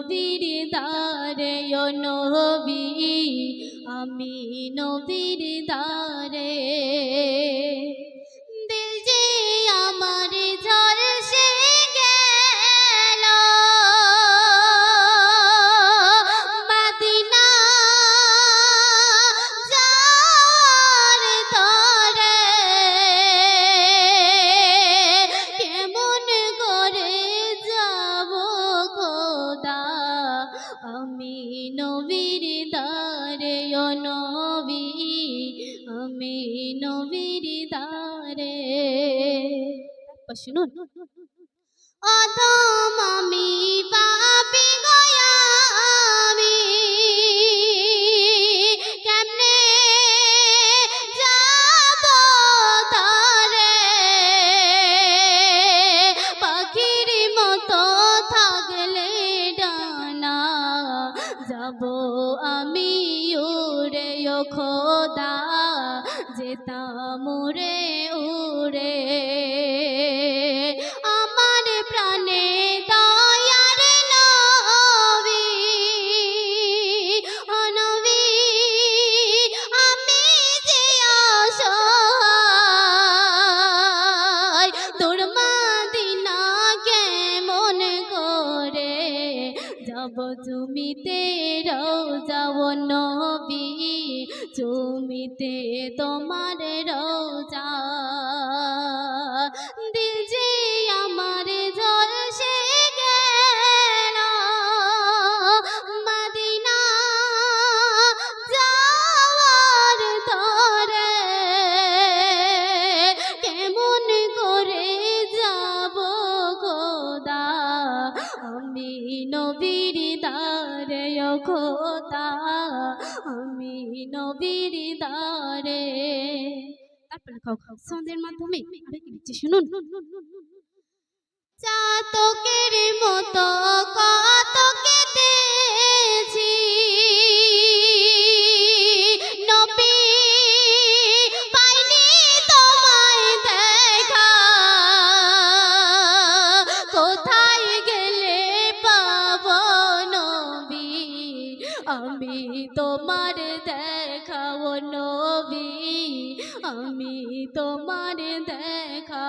নবীর দারে ও নবী আমি নবীর দারে নবীর দারে ও নবী আমি নবীর দারে শুনুন। অধম আমি পাপি গয়া যাব আমি উড়ে খোদা যেতাম উড়ে যাব জমিতে রোজাও নবী জমিতে তোমার রোজা। দিল যে খোদা আমি নবীর দারে তারপরে সন্ধ্যের মাধ্যমে শুনুন। চাতকের আমি তোমার দেখাও নবী আমি তোমার দেখা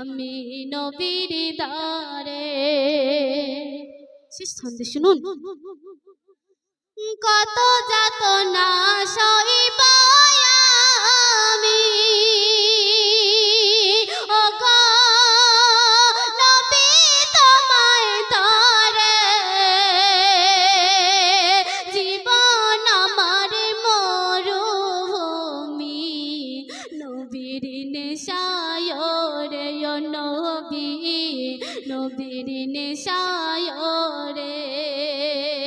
আমি নবীর দারে শেষ ছন্দে শুনুন। কত যাত না সইব আমি। জীবন আমার ও নবী নবীর নেশায় রে